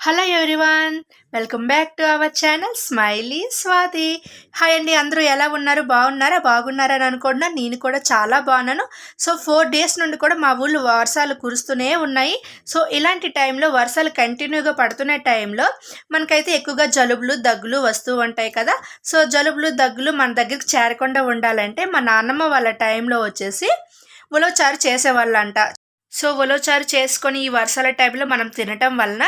Hello everyone welcome back to our channel smiley Swathi hi అండి అందరూ ఎలా ఉన్నారు? బాగున్నారా? బాగున్నారా అని నేను కూడా చాలా బాగున్నాను. సో ఫోర్ డేస్ నుండి కూడా మా ఊళ్ళో వర్షాలు కురుస్తూనే ఉన్నాయి. సో ఇలాంటి టైంలో వర్షాలు కంటిన్యూగా పడుతున్న టైంలో మనకైతే ఎక్కువగా జలుబులు దగ్గులు వస్తూ ఉంటాయి కదా. సో జలుబులు దగ్గులు మన దగ్గరికి చేరకుండా ఉండాలంటే మా నాన్నమ్మ వాళ్ళ టైంలో వచ్చేసి ఉలవచారు చేసేవాళ్ళంట. సో ఉలవచారు చేసుకొని ఈ వర్షాల టైంలో మనం తినటం వలన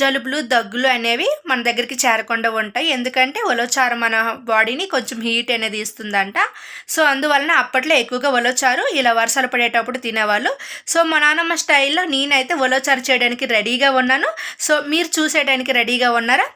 జలుబులు దగ్గులు అనేవి మన దగ్గరికి చేరకుండా ఉంటాయి. ఎందుకంటే ఉలవచారు మన బాడీని కొంచెం హీట్ అనేది ఇస్తుందంట. సో అందువలన అప్పట్లో ఎక్కువగా ఉలవచారు ఇలా వర్షాలు పడేటప్పుడు తినేవాళ్ళు. సో మా నాన్నమ్మ స్టైల్లో నేనైతే ఉలవచారు చేయడానికి రెడీగా ఉన్నాను. సో మీరు చూసేయడానికి రెడీగా ఉన్నారా?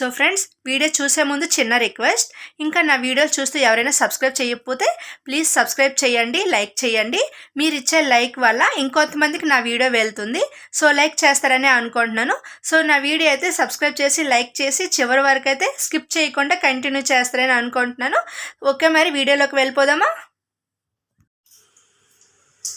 సో ఫ్రెండ్స్ వీడియో చూసే ముందు చిన్న రిక్వెస్ట్ ఇంకా నా వీడియోలు చూస్తూ ఎవరైనా సబ్స్క్రైబ్ చేయకపోతే ప్లీజ్ సబ్స్క్రైబ్ చేయండి లైక్ చేయండి. మీరు ఇచ్చే లైక్ వల్ల ఇంకొంతమందికి నా వీడియో వెళ్తుంది. సో లైక్ చేస్తారని అనుకుంటున్నాను. సో నా వీడియో అయితే సబ్స్క్రైబ్ చేసి లైక్ చేసి చివరి వరకు అయితే స్కిప్ చేయకుండా కంటిన్యూ చేస్తారని అనుకుంటున్నాను. ఓకే మరి వీడియోలోకి వెళ్ళిపోదామా?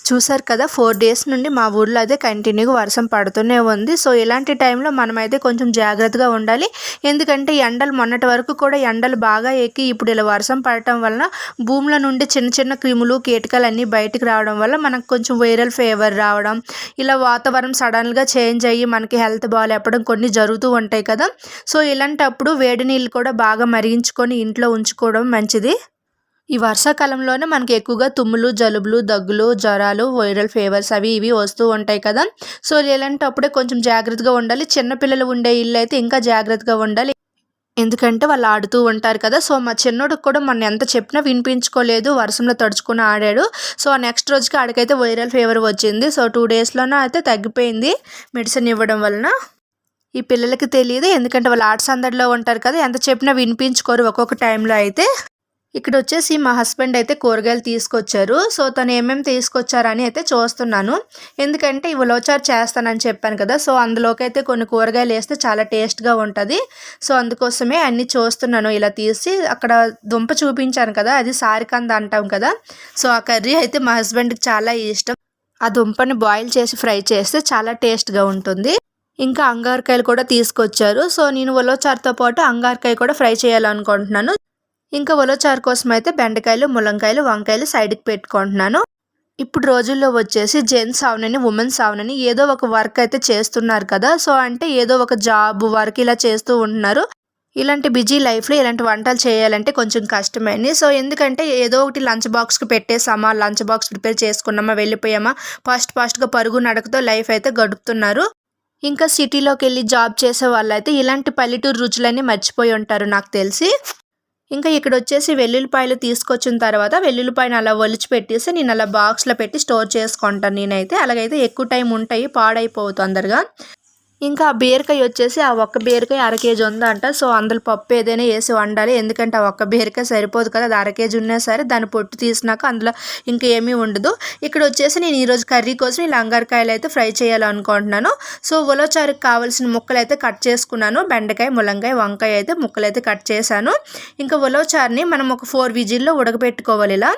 చూసారు కదా ఫోర్ డేస్ నుండి మా ఊర్లో అయితే కంటిన్యూగా వర్షం పడుతూనే ఉంది. సో ఇలాంటి టైంలో మనమైతే కొంచెం జాగ్రత్తగా ఉండాలి. ఎందుకంటే ఎండలు మొన్నటి వరకు కూడా ఎండలు బాగా ఎక్కి ఇప్పుడు ఇలా వర్షం పడటం వలన భూముల నుండి చిన్న చిన్న క్రిములు కీటకాలు అన్నీ బయటకు రావడం వల్ల మనకు కొంచెం వైరల్ ఫీవర్ రావడం ఇలా వాతావరణం సడన్గా చేంజ్ అయ్యి మనకి హెల్త్ బాగాలేపడం కొన్ని జరుగుతూ ఉంటాయి కదా. సో ఇలాంటప్పుడు వేడి నీళ్ళు కూడా బాగా మరిగించుకొని ఇంట్లో ఉంచుకోవడం మంచిది. ఈ వర్షాకాలంలోనే మనకి ఎక్కువగా తుమ్ములు జలుబులు దగ్గులు జ్వరాలు వైరల్ ఫీవర్స్ అవి ఇవి వస్తూ ఉంటాయి కదా. సో ఇలాంటప్పుడే కొంచెం జాగ్రత్తగా ఉండాలి. చిన్నపిల్లలు ఉండే ఇల్లు అయితే ఇంకా జాగ్రత్తగా ఉండాలి. ఎందుకంటే వాళ్ళు ఆడుతూ ఉంటారు కదా. సో మా చిన్నోడికి కూడా మనం ఎంత చెప్పినా వినిపించుకోలేదు. వర్షంలో తడుచుకుని ఆడాడు. సో నెక్స్ట్ రోజుకి ఆడికైతే వైరల్ ఫీవర్ వచ్చింది. సో టూ డేస్లోనే అయితే తగ్గిపోయింది మెడిసిన్ ఇవ్వడం వలన. ఈ పిల్లలకి తెలియదు ఎందుకంటే వాళ్ళు ఆట సందడిలో ఉంటారు కదా. ఎంత చెప్పినా వినిపించుకోరు ఒక్కొక్క టైంలో అయితే. ఇక్కడ వచ్చేసి మా హస్బెండ్ అయితే కూరగాయలు తీసుకొచ్చారు. సో తను ఏమేమి తీసుకొచ్చారని అయితే చూస్తున్నాను. ఎందుకంటే ఈ ఉలవచారు చేస్తానని చెప్పాను కదా సో అందులోకి అయితే కొన్ని కూరగాయలు వేస్తే చాలా టేస్ట్గా ఉంటుంది. సో అందుకోసమే అన్నీ చూస్తున్నాను ఇలా తీసి. అక్కడ దుంప చూపించాను కదా అది సారికంద అంటాం కదా సో ఆ కర్రీ అయితే మా హస్బెండ్కి చాలా ఇష్టం. ఆ దుంపని బాయిల్ చేసి ఫ్రై చేస్తే చాలా టేస్ట్గా ఉంటుంది. ఇంకా అంగారకాయలు కూడా తీసుకొచ్చారు. సో నేను ఉలవచారుతో పాటు అంగారకాయ కూడా ఫ్రై చేయాలనుకుంటున్నాను. ఇంకా ఉలవచారు కోసం అయితే బెండకాయలు ములంకాయలు వంకాయలు సైడ్కి పెట్టుకుంటున్నాను. ఇప్పుడు రోజుల్లో వచ్చేసి జెంట్స్ అవునని ఉమెన్స్ అవునని ఏదో ఒక వర్క్ అయితే చేస్తున్నారు కదా. సో అంటే ఏదో ఒక జాబ్ వర్క్ ఇలా చేస్తూ ఉంటున్నారు. ఇలాంటి బిజీ లైఫ్లో ఇలాంటి వంటలు చేయాలంటే కొంచెం కష్టమైంది. సో ఎందుకంటే ఏదో ఒకటి లంచ్ బాక్స్కి పెట్టేసామా లంచ్ బాక్స్ ప్రిపేర్ చేసుకున్నామా వెళ్ళిపోయామా ఫాస్ట్ ఫాస్ట్గా పరుగు నడకతో లైఫ్ అయితే గడుపుతున్నారు. ఇంకా సిటీలోకి వెళ్ళి జాబ్ చేసే వాళ్ళు అయితే ఇలాంటి పల్లెటూరు రుచులన్నీ మర్చిపోయి ఉంటారు నాకు తెలిసి. ఇంకా ఇక్కడ వచ్చేసి వెల్లుల్లిపాయలు తీసుకొచ్చిన తర్వాత వెల్లుల్లిపాయను అలా ఒలిచి పెట్టేసి నేను అలా బాక్స్లో పెట్టి స్టోర్ చేసుకుంటాను నేనైతే. అలాగైతే ఎక్కువ టైం ఉంటాయి పాడైపోవు తొందరగా. ఇంకా ఆ బీరకాయ వచ్చేసి ఆ ఒక్క బీరకాయ అర కేజీ ఉందంట. సో అందులో పప్పు ఏదైనా వేసి వండాలి. ఎందుకంటే ఆ ఒక్క బీరకాయ సరిపోదు కదా. అది అర కేజీ ఉన్నా సరే దాన్ని పొట్టు తీసినాక అందులో ఇంకా ఏమీ ఉండదు. ఇక్కడ వచ్చేసి నేను ఈరోజు కర్రీ కోసం ఈ లంగారకాయలు అయితే ఫ్రై చేయాలనుకుంటున్నాను. సో ఉలవచారుకి కావాల్సిన ముక్కలు అయితే కట్ చేసుకున్నాను. బెండకాయ ములంకాయ వంకాయ అయితే ముక్కలు అయితే కట్ చేశాను. ఇంకా ఉలవచారుని మనం ఒక ఫోర్ విజిల్లో ఉడకబెట్టుకోవాలి ఇలా.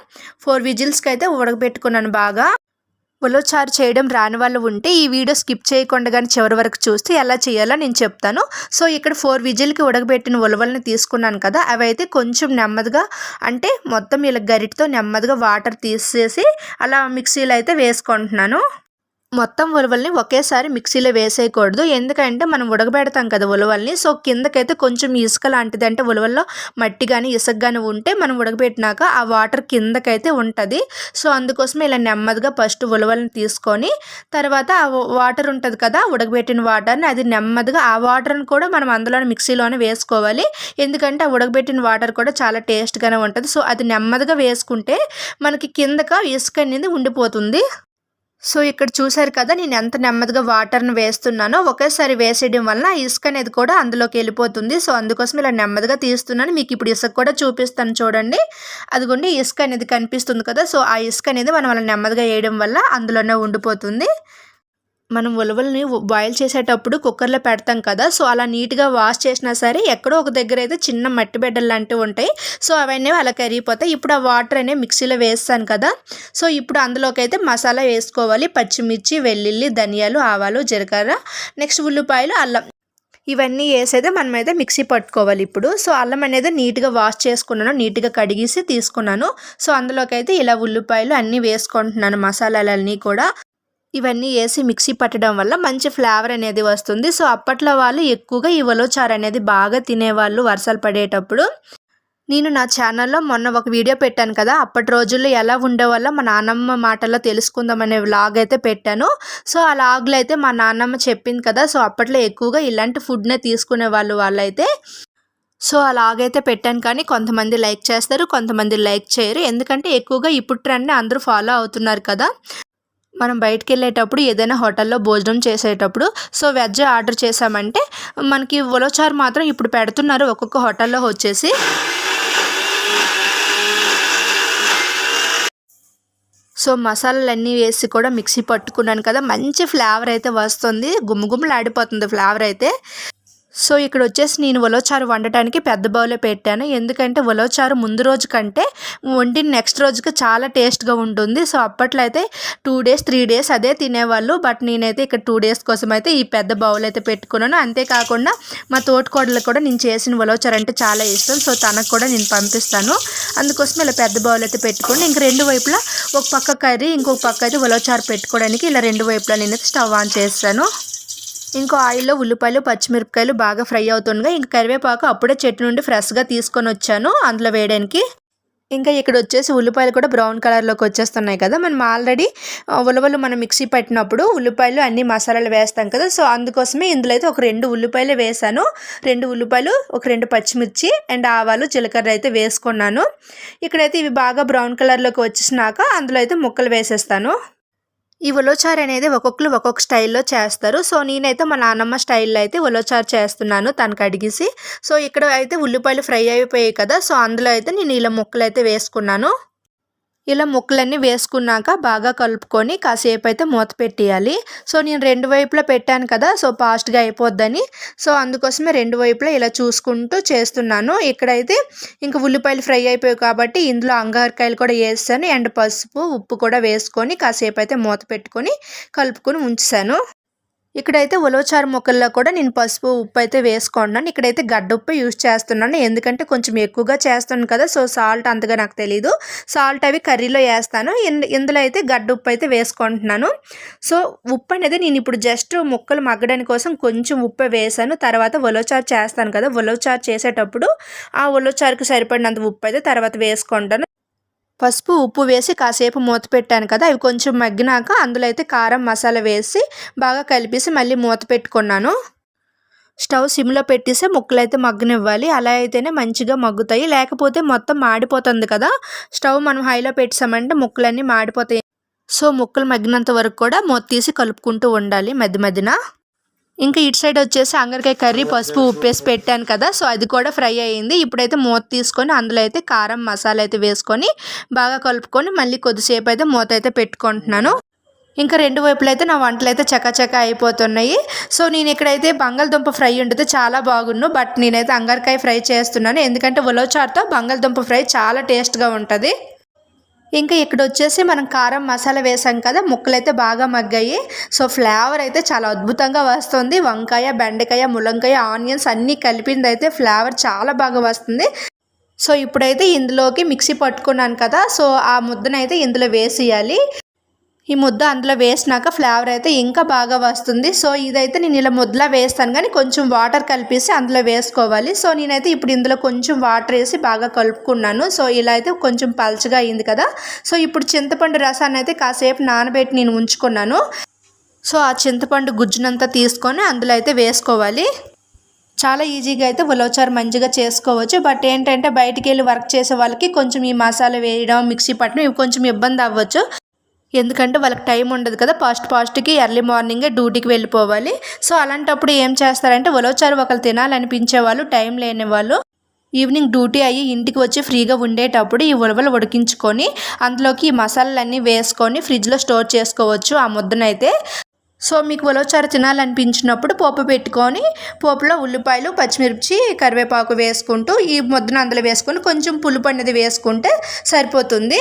ఫోర్ విజిల్స్కి అయితే ఉడకబెట్టుకున్నాను బాగా. ఉలవచారు చేయడం రాని వాళ్ళు ఉంటే ఈ వీడియో స్కిప్ చేయకుండా కానీ చివరి వరకు చూస్తే ఎలా చేయాలో నేను చెప్తాను. సో ఇక్కడ ఫోర్ విజిల్కి ఉడకబెట్టిన ఉలవల్ని తీసుకున్నాను కదా అవి అయితే కొంచెం నెమ్మదిగా అంటే మొత్తం ఇలా గరిటితో నెమ్మదిగా వాటర్ తీసేసి అలా మిక్సీలో అయితే వేసుకుంటున్నాను. మొత్తం ఉలవల్ని ఒకేసారి మిక్సీలో వేసేయకూడదు. ఎందుకంటే మనం ఉడకబెడతాం కదా ఉలవల్ని. సో కిందకైతే కొంచెం ఇసుక లాంటిది అంటే ఉలవల్లో మట్టి కానీ ఇసుక కానీ ఉంటే మనం ఉడకబెట్టినాక ఆ వాటర్ కిందకైతే ఉంటుంది. సో అందుకోసం ఇలా నెమ్మదిగా ఫస్ట్ ఉలవల్ని తీసుకొని తర్వాత ఆ వాటర్ ఉంటుంది కదా ఉడకబెట్టిన వాటర్ని అది నెమ్మదిగా ఆ వాటర్ని కూడా మనం అందులోనే మిక్సీలోనే వేసుకోవాలి. ఎందుకంటే ఆ ఉడకబెట్టిన వాటర్ కూడా చాలా టేస్ట్గానే ఉంటుంది. సో అది నెమ్మదిగా వేసుకుంటే మనకి కిందక ఇసుక అనేది ఉండిపోతుంది. సో ఇక్కడ చూసారు కదా నేను ఎంత నెమ్మదిగా వాటర్ను వేస్తున్నానో ఒకేసారి వేసేయడం వల్ల ఇసుక అనేది కూడా అందులోకి వెళ్ళిపోతుంది. సో అందుకోసం ఇలా నెమ్మదిగా తీస్తున్నాను. మీకు ఇప్పుడు ఇసుక కూడా చూపిస్తాను చూడండి. అదిగోండి ఇసుక అనేది కనిపిస్తుంది కదా సో ఆ ఇసుక అనేది మనం అలా నెమ్మదిగా వేయడం వల్ల అందులోనే ఉండిపోతుంది. మనం ఉలవల్ని బాయిల్ చేసేటప్పుడు కుక్కర్లో పెడతాం కదా సో అలా నీట్గా వాష్ చేసినా సరే ఎక్కడో ఒక దగ్గర అయితే చిన్న మట్టి బిడ్డలు లాంటివి ఉంటాయి. సో అవన్నీ అలా కరిగిపోతాయి. ఇప్పుడు ఆ వాటర్ అనేవి మిక్సీలో వేస్తాను కదా సో ఇప్పుడు అందులోకి అయితే మసాలా వేసుకోవాలి. పచ్చిమిర్చి వెల్లుల్లి ధనియాలు ఆవాలు జీలకర్ర నెక్స్ట్ ఉల్లిపాయలు అల్లం. ఇవన్నీ వేసేదే మనమైతే మిక్సీ పట్టుకోవాలి ఇప్పుడు. సో అల్లం అనేది నీట్గా వాష్ చేసుకున్నాను నీట్గా కడిగేసి తీసుకున్నాను. సో అందులోకి అయితే ఇలా ఉల్లిపాయలు అన్నీ వేసుకుంటున్నాను మసాలాలన్నీ కూడా. ఇవన్నీ వేసి మిక్సీ పట్టడం వల్ల మంచి ఫ్లేవర్ అనేది వస్తుంది. సో అప్పట్లో వాళ్ళు ఎక్కువగా ఈ ఉలవచారు అనేది బాగా తినేవాళ్ళు వర్షాలు పడేటప్పుడు. నేను నా ఛానల్లో మొన్న ఒక వీడియో పెట్టాను కదా అప్పటి రోజుల్లో ఎలా ఉండేవాళ్ళో మా నాన్నమ్మ మాటల్లో తెలుసుకుందామనే వ్లాగ్ అయితే పెట్టాను. సో ఆ లాగ్లో అయితే మా నాన్నమ్మ చెప్పింది కదా సో అప్పట్లో ఎక్కువగా ఇలాంటి ఫుడ్నే తీసుకునే వాళ్ళు వాళ్ళైతే. సో అలాగైతే పెట్టాను కానీ కొంతమంది లైక్ చేస్తారు కొంతమంది లైక్ చేయరు. ఎందుకంటే ఎక్కువగా ఇప్పుడు ట్రెండ్ అందరూ ఫాలో అవుతున్నారు కదా. మనం బయటికి వెళ్ళేటప్పుడు ఏదైనా హోటల్లో భోజనం చేసేటప్పుడు సో వెజ్ ఆర్డర్ చేసామంటే మనకి ఉలవచారు మాత్రం ఇప్పుడు పెడుతున్నారు ఒక్కొక్క హోటల్లో వచ్చేసి. సో మసాలాలన్నీ వేసి కూడా మిక్సీ పట్టుకున్నాను కదా మంచి ఫ్లేవర్ అయితే వస్తుంది. గుమ్మగుమ్మలాడిపోతుంది ఫ్లేవర్ అయితే. సో ఇక్కడ వచ్చేసి నేను ఉలవచారు వండటానికి పెద్ద బౌలే పెట్టాను. ఎందుకంటే ఉలవచారు ముందు రోజు కంటే వండిన నెక్స్ట్ రోజుకి చాలా టేస్ట్గా ఉంటుంది. సో అప్పట్లో అయితే టూ డేస్ త్రీ డేస్ అదే తినేవాళ్ళు. బట్ నేనైతే ఇక్కడ టూ డేస్ కోసం అయితే ఈ పెద్ద బౌల్ అయితే పెట్టుకున్నాను. అంతేకాకుండా మా తోటకోడలకు కూడా నేను చేసిన ఉలవచారు అంటే చాలా ఇష్టం. సో తనకు కూడా నేను పంపిస్తాను. అందుకోసం ఇలా పెద్ద బౌల్ అయితే పెట్టుకుని ఇంక రెండు వైపులా ఒక పక్క కర్రీ ఇంకొక పక్క అయితే ఉలవచారు పెట్టుకోవడానికి ఇలా రెండు వైపులా నేనైతే స్టవ్ ఆన్ చేస్తాను. ఇంకో ఆయిల్లో ఉల్లిపాయలు పచ్చిమిరపకాయలు బాగా ఫ్రై అవుతుండగా ఇంకా కరివేపాకు అప్పుడే చెట్టు నుండి ఫ్రెష్గా తీసుకొని వచ్చాను అందులో వేయడానికి. ఇంకా ఇక్కడ వచ్చేసి ఉల్లిపాయలు కూడా బ్రౌన్ కలర్లోకి వచ్చేస్తున్నాయి కదా. మనం ఆల్రెడీ ఉలవలు మనం మిక్సీ పెట్టినప్పుడు ఉల్లిపాయలు అన్ని మసాలాలు వేస్తాం కదా. సో అందుకోసమే ఇందులో అయితే ఒక రెండు ఉల్లిపాయలు వేసాను రెండు ఉల్లిపాయలు ఒక రెండు పచ్చిమిర్చి అండ్ ఆవాలు జీలకర్ర అయితే వేసుకున్నాను. ఇక్కడైతే ఇవి బాగా బ్రౌన్ కలర్లోకి వచ్చేసినాక అందులో అయితే ముక్కలు వేసేస్తాను. ఈ ఉలోచార్ అనేది ఒక్కొక్కరు ఒక్కొక్క స్టైల్లో చేస్తారు. సో నేనైతే మా నాన్నమ్మ స్టైల్లో అయితే ఉలోచార్ చేస్తున్నాను తనకు అడిగేసి. సో ఇక్కడ అయితే ఉల్లిపాయలు ఫ్రై అయిపోయాయి కదా. సో అందులో అయితే నేను ఇలా ముక్కలు అయితే వేసుకున్నాను. ఇలా ముక్కలన్నీ వేసుకున్నాక బాగా కలుపుకొని కాసేపు అయితే మూత పెట్టేయాలి. సో నేను రెండు వైపులా పెట్టాను కదా సో ఫాస్ట్గా అయిపోద్దని. సో అందుకోసమే రెండు వైపులా ఇలా చూసుకుంటూ చేస్తున్నాను. ఇక్కడైతే ఇంకా ఉల్లిపాయలు ఫ్రై అయిపోయాయి కాబట్టి ఇందులో అంగారకాయలు కూడా వేస్తాను. అండ్ పసుపు ఉప్పు కూడా వేసుకొని కాసేపు అయితే మూత పెట్టుకొని కలుపుకొని ఉంచాను. ఇక్కడైతే ఉలవచారు ముక్కల్లో కూడా నేను పసుపు ఉప్పు అయితే వేసుకుంటున్నాను ఇక్కడైతే గడ్డ ఉప్పు యూజ్ చేస్తున్నాను. ఎందుకంటే కొంచెం ఎక్కువగా చేస్తున్నాను కదా సో సాల్ట్ అంతగా నాకు తెలీదు. సాల్ట్ అవి కర్రీలో వేస్తాను. ఇందులో అయితే గడ్డ ఉప్పు అయితే వేసుకుంటున్నాను. సో ఉప్పు అనేది నేను ఇప్పుడు జస్ట్ ముక్కలు మగ్గడానికి కోసం కొంచెం ఉప్పు వేసాను. తర్వాత ఉలవచారు చేస్తాను కదా ఉలవచారు చేసేటప్పుడు ఆ ఉలవచారుకు సరిపడినంత ఉప్పు అయితే తర్వాత వేసుకుంటాను. పసుపు ఉప్పు వేసి కాసేపు మూత పెట్టాను కదా అవి కొంచెం మగ్గినాక అందులో అయితే కారం మసాలా వేసి బాగా కలిపేసి మళ్ళీ మూత పెట్టుకున్నాను. స్టవ్ సిమ్లో పెట్టేసి ముక్కలు అయితే మగ్గనివ్వాలి. అలా అయితేనే మంచిగా మగ్గుతాయి. లేకపోతే మొత్తం మాడిపోతుంది కదా స్టవ్ మనం హైలో పెట్టామంటే ముక్కలన్నీ మాడిపోతాయి. సో ముక్కలు మగ్గినంత వరకు కూడా మూత తీసి కలుపుకుంటూ ఉండాలి మధ్య మధ్యన. ఇంకా ఇటు సైడ్ వచ్చేసి అంగరికాయ కర్రీ పసుపు ఉప్పేసి పెట్టాను కదా. సో అది కూడా ఫ్రై అయ్యింది. ఇప్పుడైతే మూత తీసుకొని అందులో అయితే కారం మసాలా అయితే వేసుకొని బాగా కలుపుకొని మళ్ళీ కొద్దిసేపు అయితే మూత అయితే పెట్టుకుంటున్నాను. ఇంకా రెండు వైపులు అయితే నా వంటలు అయితే చకచక అయిపోతున్నాయి. సో నేను ఇక్కడైతే బంగాళదుంప ఫ్రై ఉంటుంది చాలా బాగున్ను బట్ నేనైతే అంగరికాయ ఫ్రై చేస్తున్నాను. ఎందుకంటే ఉలవచారుతో బంగాళదుంప ఫ్రై చాలా టేస్ట్గా ఉంటుంది. ఇంకా ఇక్కడ వచ్చేసి మనం కారం మసాలా వేసాం కదా ముక్కలు అయితే బాగా మగ్గాయి. సో ఫ్లేవర్ అయితే చాలా అద్భుతంగా వస్తుంది. వంకాయ బెండకాయ ములంకాయ ఆనియన్స్ అన్నీ కలిపింది అయితే ఫ్లేవర్ చాలా బాగా వస్తుంది. సో ఇప్పుడైతే ఇందులోకి మిక్సీ పట్టుకున్నాను కదా సో ఆ ముద్దనైతే ఇందులో వేసేయాలి. ఈ ముద్ద అందులో వేసినాక ఫ్లేవర్ అయితే ఇంకా బాగా వస్తుంది. సో ఇదైతే నేను ఇలా ముద్దలా వేస్తాను కానీ కొంచెం వాటర్ కలిపేసి అందులో వేసుకోవాలి. సో నేనైతే ఇప్పుడు ఇందులో కొంచెం వాటర్ వేసి బాగా కలుపుకున్నాను. సో ఇలా అయితే కొంచెం పల్చగా అయింది కదా. సో ఇప్పుడు చింతపండు రసాన్ని అయితే కాసేపు నానబెట్టి నేను ఉంచుకున్నాను. సో ఆ చింతపండు గుజ్జునంతా తీసుకొని అందులో అయితే వేసుకోవాలి. చాలా ఈజీగా అయితే ఉలవచారు మంచిగా చేసుకోవచ్చు. బట్ ఏంటంటే బయటికి వెళ్ళి వర్క్ చేసే వాళ్ళకి కొంచెం ఈ మసాలా వేయడం మిక్సీ పట్టడం ఇవి కొంచెం ఇబ్బంది అవ్వచ్చు. ఎందుకంటే వాళ్ళకి టైం ఉండదు కదా ఫాస్ట్ ఫాస్ట్కి ఎర్లీ మార్నింగే డ్యూటీకి వెళ్ళిపోవాలి. సో అలాంటప్పుడు ఏం చేస్తారంటే ఉలవచారు ఒకరు తినాలనిపించే వాళ్ళు టైం లేని వాళ్ళు ఈవినింగ్ డ్యూటీ అయ్యి ఇంటికి వచ్చి ఫ్రీగా ఉండేటప్పుడు ఈ ఉలవలు ఉడికించుకొని అందులోకి ఈ మసాలాలన్నీ వేసుకొని ఫ్రిడ్జ్లో స్టోర్ చేసుకోవచ్చు ఆ ముద్దనైతే. సో మీకు ఉలవచారు తినాలనిపించినప్పుడు పోపు పెట్టుకొని పోపులో ఉల్లిపాయలు పచ్చిమిర్చి కరివేపాకు వేసుకుంటూ ఈ ముద్దను అందులో వేసుకొని కొంచెం పులుపు అనేది వేసుకుంటే సరిపోతుంది.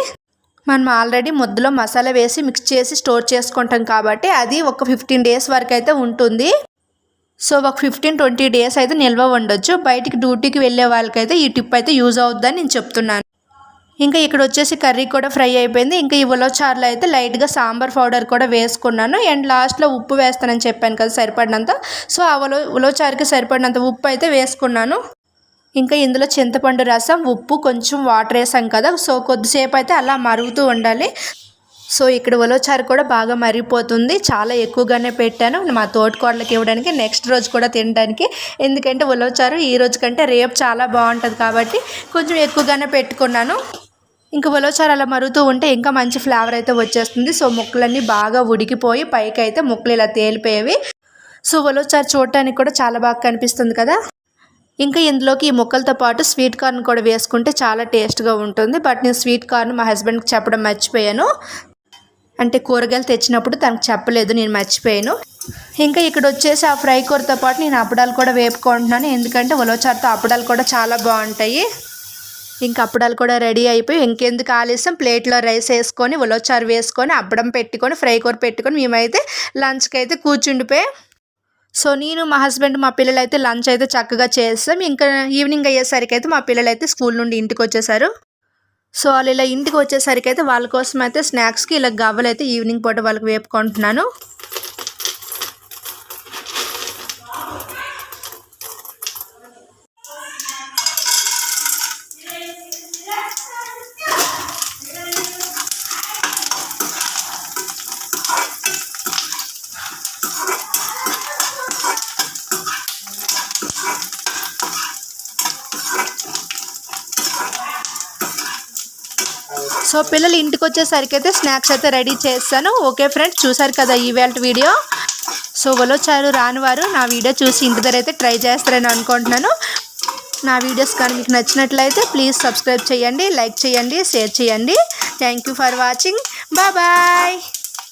మనం ఆల్రెడీ ముద్దలో మసాలా వేసి మిక్స్ చేసి స్టోర్ చేసుకుంటాం కాబట్టి అది ఒక ఫిఫ్టీన్ డేస్ వరకు అయితే ఉంటుంది. సో ఒక ఫిఫ్టీన్ ట్వంటీ డేస్ అయితే నిల్వ ఉండొచ్చు. బయటికి డ్యూటీకి వెళ్ళే వాళ్ళకైతే ఈ టిప్ అయితే యూజ్ అవుద్దని నేను చెప్తున్నాను. ఇంకా ఇక్కడ వచ్చేసి కర్రీ కూడా ఫ్రై అయిపోయింది. ఇంకా ఈ ఉలవచారులో అయితే లైట్గా సాంబార్ పౌడర్ కూడా వేసుకున్నాను. అండ్ లాస్ట్లో ఉప్పు వేస్తానని చెప్పాను కదా సరిపడినంత. సో ఆ ఉల ఉలవచారుకి సరిపడినంత ఉప్పు అయితే వేసుకున్నాను. ఇంకా ఇందులో చింతపండు రసం ఉప్పు కొంచెం వాటర్ వేసాం కదా సో కొద్దిసేపు అయితే అలా మరుగుతూ ఉండాలి. సో ఇక్కడ ఉలవచారు కూడా బాగా మరిగిపోతుంది. చాలా ఎక్కువగానే పెట్టాను. మా తోటికోడలకి ఇవ్వడానికి నెక్స్ట్ రోజు కూడా తినడానికి. ఎందుకంటే ఉలవచారు ఈ రోజు కంటే రేపు చాలా బాగుంటుంది కాబట్టి కొంచెం ఎక్కువగానే పెట్టుకున్నాను. ఇంకా ఉలవచారు అలా మరుగుతూ ఉంటే ఇంకా మంచి ఫ్లేవర్ అయితే వచ్చేస్తుంది. సో ముక్కలన్నీ బాగా ఉడికిపోయి పైకి అయితే ముక్కలు ఇలా తేలిపోయేవి. సో ఉలవచారు చూడటానికి కూడా చాలా బాగా కనిపిస్తుంది కదా. ఇంకా ఇందులోకి ఈ ముక్కలతో పాటు స్వీట్ కార్న్ కూడా వేసుకుంటే చాలా టేస్ట్గా ఉంటుంది. బట్ నేను స్వీట్ కార్న్ మా హస్బెండ్కి చెప్పడం మర్చిపోయాను. అంటే కూరగాయలు తెచ్చినప్పుడు తనకు చెప్పలేదు నేను మర్చిపోయాను. ఇంకా ఇక్కడ వచ్చేసి ఆ ఫ్రై కూరతో పాటు నేను అప్పడాలు కూడా వేపుకుంటున్నాను. ఎందుకంటే ఉలవచారుతో అప్పడాలు కూడా చాలా బాగుంటాయి. ఇంకా అప్పడాలు కూడా రెడీ అయిపోయి ఇంకెందుకు ఆలస్యం? ప్లేట్లో రైస్ వేసుకొని ఉలవచారు వేసుకొని అప్పడం పెట్టుకొని ఫ్రై కూర పెట్టుకొని మేమైతే లంచ్కి అయితే కూర్చుండిపోయి. సో నేను మా హస్బెండ్ మా పిల్లలు అయితే లంచ్ అయితే చక్కగా చేస్తాం ఇంకా ఈవినింగ్ అయ్యేసరికి అయితే మా పిల్లలు అయితే స్కూల్ నుండి ఇంటికి వచ్చేసారు సో వాళ్ళు ఇలా ఇంటికి వచ్చేసరికి అయితే వాళ్ళ కోసం అయితే స్నాక్స్కి ఇలా గవ్వలు అయితే ఈవినింగ్ పూట వాళ్ళకి వేపుకుంటున్నాను. సో పిల్లలు ఇంటికి వచ్చేసరికి అయితే స్నాక్స్ అయితే రెడీ చేస్తాను. ఓకే ఫ్రెండ్స్ చూసారు కదా ఈవేళ వీడియో? సో చాలు రాని వారు నా వీడియో చూసి ఇంటి దగ్గర అయితే ట్రై చేస్తారని అనుకుంటున్నాను. నా వీడియోస్ కానీ మీకు నచ్చినట్లయితే ప్లీజ్ సబ్స్క్రైబ్ చేయండి లైక్ చేయండి షేర్ చేయండి. Thank you for watching. Bye.